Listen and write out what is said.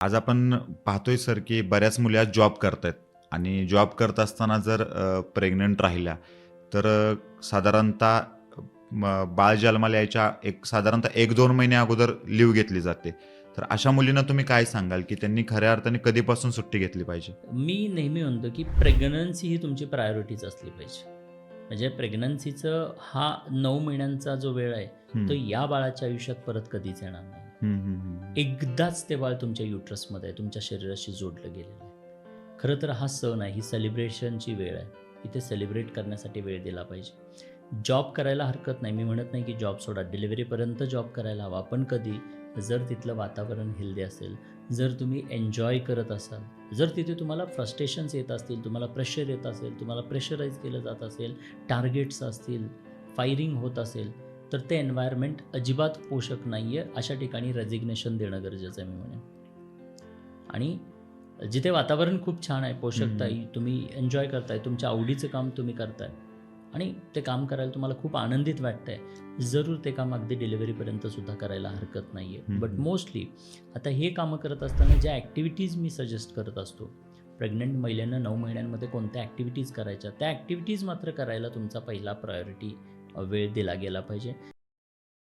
आज आपण पाहतोय सर की बऱ्याच मुली आज जॉब करतायत. आणि जॉब करत असताना जर प्रेग्नंट राहिल्या तर साधारणतः बाळ जन्माला यायच्या एक साधारणतः एक दोन महिने अगोदर लिव्ह घेतली जाते. तर अशा मुलींना तुम्ही काय सांगाल की त्यांनी खऱ्या अर्थाने कधीपासून सुट्टी घेतली पाहिजे? मी नेहमी म्हणतो की प्रेग्नन्सी ही तुमची प्रायोरिटीच असली पाहिजे. म्हणजे प्रेग्नन्सीचं हा नऊ महिन्यांचा जो वेळ आहे तो या बाळाच्या आयुष्यात परत कधीच येणार नाही. एकदाच ते बाळ तुमच्या युट्रसमध्ये आहे तुमच्या शरीराशी जोडलं गेलेलं आहे. खरं तर हा सण आहे ही सेलिब्रेशनची वेळ आहे. इथे सेलिब्रेट करण्यासाठी वेळ दिला पाहिजे. जॉब करायला हरकत नाही. मी म्हणत नाही की जॉब सोडा. डिलिव्हरीपर्यंत जॉब करायला हवा. पण कधी जर तिथलं वातावरण हेल्दी असेल जर तुम्ही एन्जॉय करत असाल जर तिथे तुम्हाला फ्रस्ट्रेशन्स येत असतील तुम्हाला प्रेशर येत असेल तुम्हाला प्रेशराईज केलं जात असेल टार्गेट्स असतील फायरिंग होत असेल तर ते एन्व्हायरमेंट अजिबात पोषक नाही आहे अशा ठिकाणी रेजिग्नेशन देणं गरजेचं आहे मी म्हणेन. आणि जिथे वातावरण खूप छान आहे पोषकता तुम्ही एन्जॉय करताय तुमच्या आवडीचं काम तुम्ही करताय. आणि ते काम करायला तुम्हाला खूप आनंदित वाटतंय. जरूर ते काम अगदी डिलिव्हरीपर्यंत सुद्धा करायला हरकत नाही आहे. बट मोस्टली आता हे कामं करत असताना ज्या ॲक्टिव्हिटीज मी सजेस्ट करत असतो प्रेग्नंट महिलांना नऊ महिन्यांमध्ये कोणत्या ॲक्टिव्हिटीज करायच्या? त्या ॲक्टिव्हिटीज मात्र करायला तुमचा पहिला प्रायोरिटी वेळ दिला गेला पाहिजे.